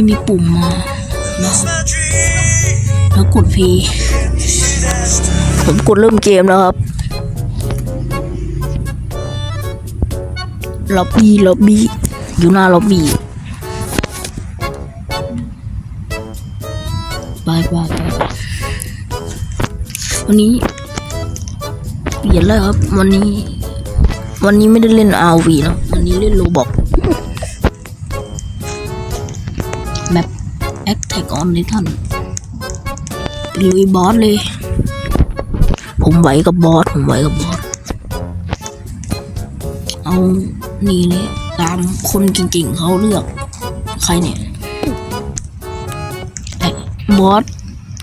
จะมีปุ่มมาแล้วกด P ผมกดเริ่มเกมแล้วครับล็อบบี้ล็อบบี้อยู่หน้าล็อบบี้ไปไปไปวันนี้เปลี่ยนเลยครับ วันนี้ วันนี้ไม่ได้เล่น RV แล้ววันนี้เล่นโลบอก Attack on Titan เป็นลุยบอสเลย ผมไหวกับบอสผมไหวกับบอสเอานี่เลยตามคนเก่งๆเขาเลือก ใครเนี่ยไอ้บอส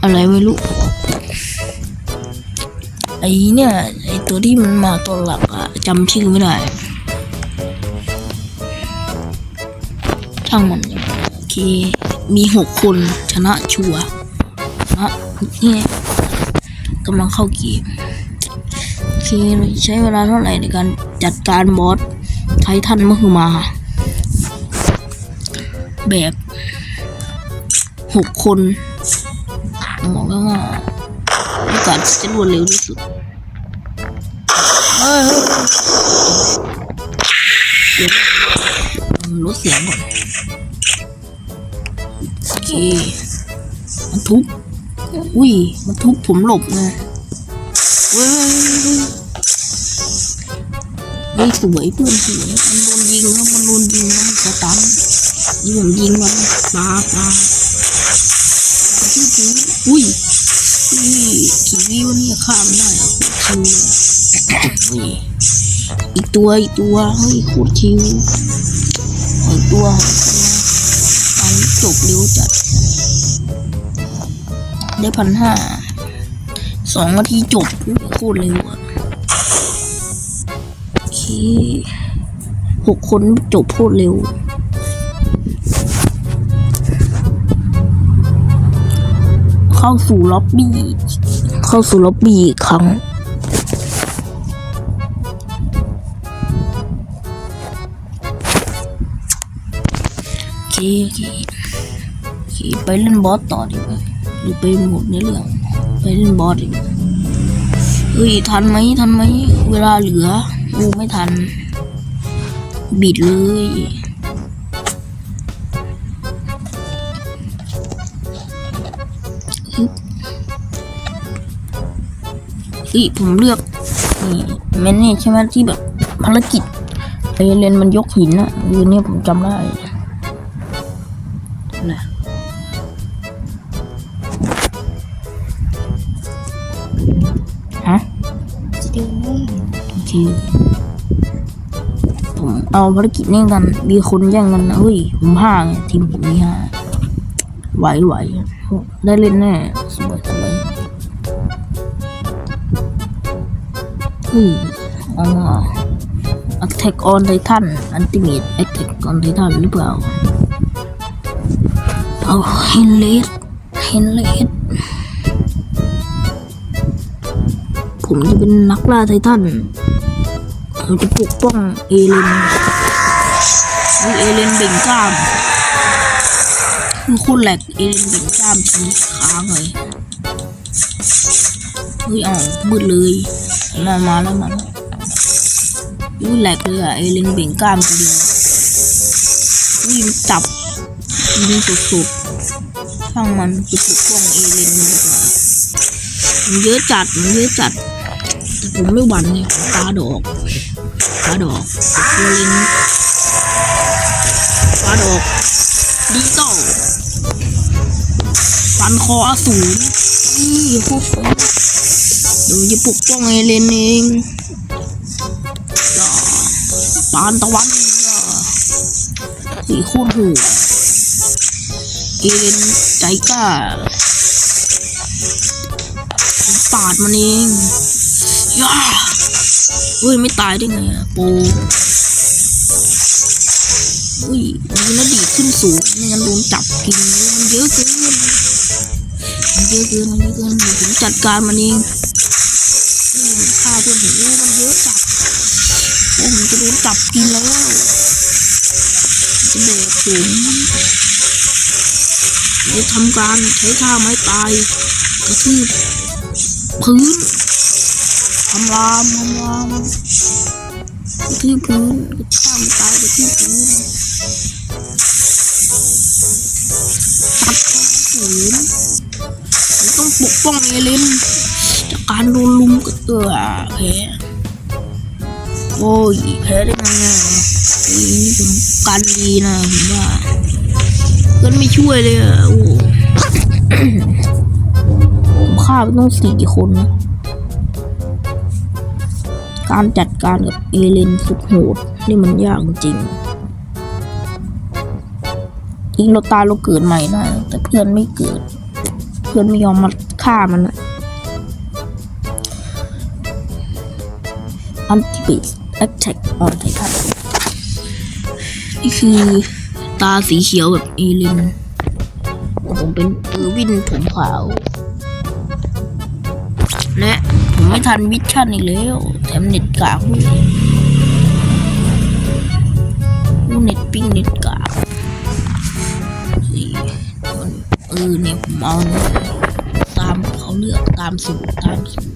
อะไรไม่รู้ไอ้เนี่ยไอ้ตัวที่มันมาตัวหลักอะจำชื่อไม่ได้ช่างมันโอเค มีหกคนชนะชัวร์นะเนี่ยกำลังเข้าเกมโอเคใช้เวลาเท่าไหร่ในการจัดการบอสไททันมหึมา แบบหกคนบอกแล้วว่าโอกาสจะรวดเร็วที่สุดเฮ้ยเฮ้ยเดี๋ยวลดเสียงก่อน มันทุบ อุ้ย มันทุบผมหลบไงเว้ยเฮ้ยสวยเพื่อนสวยมันโดนยิงแล้วมันโดนยิงแล้วมันสตันนี่ผมยิงมันปลาปลาชื่อจีอุ้ยอุ้ยขีวีวันนี้ฆ่ามได้อะคิวเลยอุ้ยอีกตัวอีกตัวเฮ้ยโคตรชิวอีกตัวอันจบเร็วจัด ได้พันห้าสองนาทีจบโคตรเร็วอะโอเคหกคนจบโคตรเร็วเข้าสู่ล็อบบี้ เข้าสู่ล็อบบี้อีกครั้ง โอเคโอเคโอเคไปเล่นบอสต่อดีกว่า หรือไปหมดในเรื่องไปเล่นบอสดีกเฮ้ยทันไหมทันไหมเวลาเหลือโอ้ไม่ทัน บิดเลยฮึบเฮ้ยผมเลือกนี่แมนนี่ใช่ไหมที่แบบภารกิจเอเลนมันยกหินอะเออเนี่ยผมจำได้ โอเคผมเอาภารกิจนี้กัน มีคนแย่งกันนะเฮ้ย ผมห้าไงทีมผมมีห้าไหวไหวได้เล่นแน่สบายสบายเฮ้ยเอามา Attack on Titan Ultimate Attack on Titan หรือเปล่า เอาเฮนเลสเฮนเลสผมจะเป็นนักล่าไททัน ผมจะปกป้องเอเลนคือเอเลนเบ่งกล้ามคือคุณแหลกเอเลนเบ่งกล้ามชี้ค้างเลยเฮ้ยอ๋อมืดเลยมามาแล้วมาแล้วอุ้ยแหลกเลยอะเอเลนเบ่งกล้ามทีเดียวอุ้ยมันจับยิงสุดๆช่างมันจะปกป้องเอเลนมันดีกว่ามันเยอะจัดมันเยอะจัด ผมไม่หวั่นเลยตาดอกตาดอกเวลินตาดอกดิจิตอลฟันคออสูรนี่พวกผมเดี๋ยวจะปกป้องไอเลนเองอย่าปานตะวันอย่าสีโคตรหดเอเลนใจกล้าปาดมันเอง ย่าเฮ้ยไม่ตายได้ไงอะโปอุ้ยมันน่าดีขึ้นสูงไม่งั้นโดนจับกินมันเยอะเกินมันเยอะเกินมันเยอะเกินผมจัดการมันเองนี่มันฆ่าเพื่อนผมโอ้มันเยอะจัดโอ้ผมจะโดนจับกินแล้วจะแบกผมจะทำการใช้ท่าไม้ตายกระทืบพื้นำลามทำลามกระทืบพื้นกระท่าไม้ตายกระทืบพื้นตัดศูนผมต้องปกป้องเอเลนจากการโดนลุมกระเตือแพ้โอ้ยแพ้ได้ไงอะนี่ผมกันดีนะผมว่าเพื่อนไม่ช่วยเลยอะโอ้ผมฆ่าไปต้องสี่คนนะ การจัดการกับเอเลนสุดโหดนี่มันยากจริงจริงเราตายเราเกิดใหม่ได้แต่เพื่อนไม่เกิด เพื่อนไม่ยอมมาฆ่ามันนะอันติบิสแอคแท็กออนไททันนี่คือตาสีเขียวแบบเอเลนผมเป็นเออร์วินผมขาว และ ไม่ทันวิชั่นอีกแล้วแถมเน็ตกากด้วยอู้เน็ตปิ้งเน็ตกากนี่มันเออเนี่ยผมเอาเนี่ยตามเขาเลือกตามสูตรตามสูตร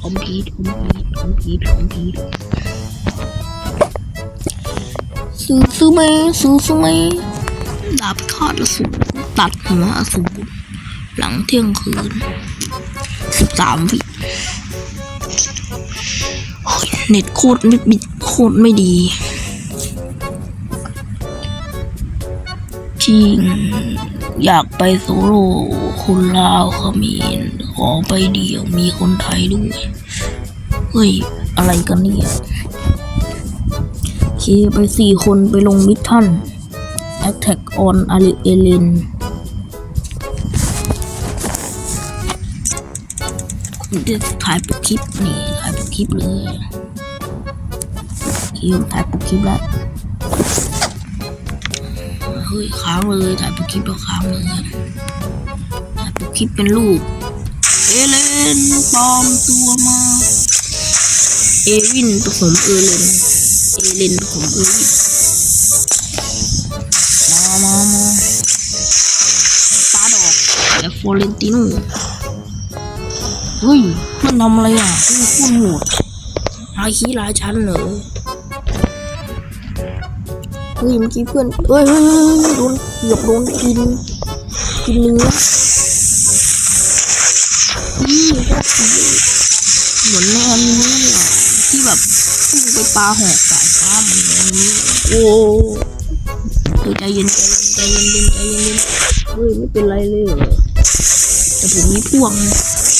คอมพิวต์คอมพิวต์คอมพิวต์คอมพิวต์ซื้อซื้อไหมซื้อซื้อไหมดาบคาดสูรตัดหัวสูรหลังเที่ยงคืน สิบสามวิเน็ตโคตรไม่บิดโคตรไม่ดี จริง อยากไปโซโล่คนลาวเขมรขอไปเดียวมีคนไทยด้วย เฮ้ย อะไรกันเนี่ยเคไปสี่คนไปลงมิชชั่น Attack on a l i e n ผมจะ ถ่ายปกคลิปนี่ถ่ายปกคลิปเลยคิวถ่ายปกคลิปแล้วเฮ้ยค้างเลยถ่ายปกคลิปแล้วค้างเลยถ่ายปกคลิปเป็นรูปเอเลนปลอมตัวมาเอวินผสมเอเลนเอเลนผสมเอวินมามามาตาดอกและฟอเรนติโน เฮ้ย มันทำอะไรอะมันโคตรโหดหายขี้หลายชั้นเหรอเฮ้ยเมื่อกี้เพื่อนเฮ้ยเฮ้ยโดนเกือบโดนกิน กินเนื้อนี่ก็เหมือนในอนิเมะเลยอะที่แบบพุ่งไปปลาหอกสายฟ้าเหมือนในอนิเมะโอ้เฮ้ยใจเย็นใจเย็นใจเย็นใจเย็นเฮ้ยไม่เป็นไรเลยเหรอแต่ผมมีพวกนะปัด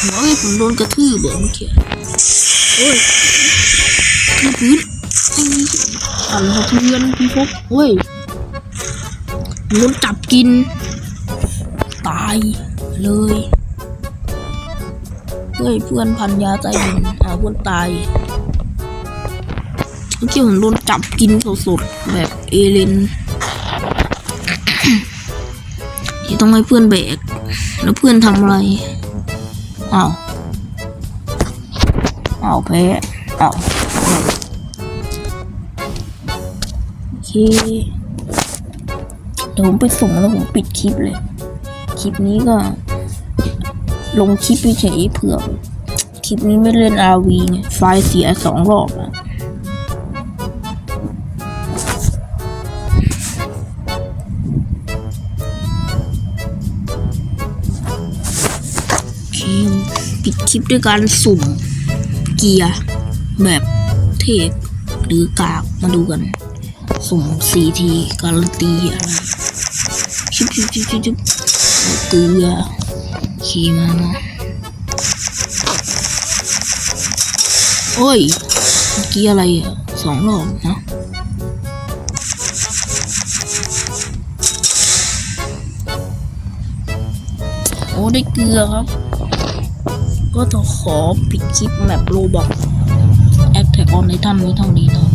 หัวให้ผมโดนกระทืบเบอเมื่อกี้โอ้ยกระพื้นไอ้สั่นสะเทือนพี่พบโอ้ยโดนจับกิน ตายเลยเฮ้ยเพื่อนพันยาใจเย็นอ่าเพื่อนตายเมื่อกี้ผมโดนจับกินสดๆแบบเอเลนที่ต้องให้เพื่อนแบก แล้วเพื่อนทำอะไร อ้าวอ้าวแพ้อ้าวโอเคเดี๋ยวผมไปส่งแล้วผมปิดคลิปเลย คลิปนี้ก็ ลงคลิปเฉยเผื่อคลิปนี้ไม่เล่น RV ไงไฟล์เสียสองรอบอะ คลิปด้วยการสุ่มเกียร์แบบเทพหรือกากมาดูกัน สุ่มสีทีการันตีอะไรชิบชิบชิบชิบชิบเกลือขี่มามาโอ้ยเมื่อกี้อะไรอะสองรอบนะโอ้ได้เกลือครับ ก็ต้องขอปิดคลิปแบบโรบอกแอคแท็กออนในท่านไว้เท่านี้นะ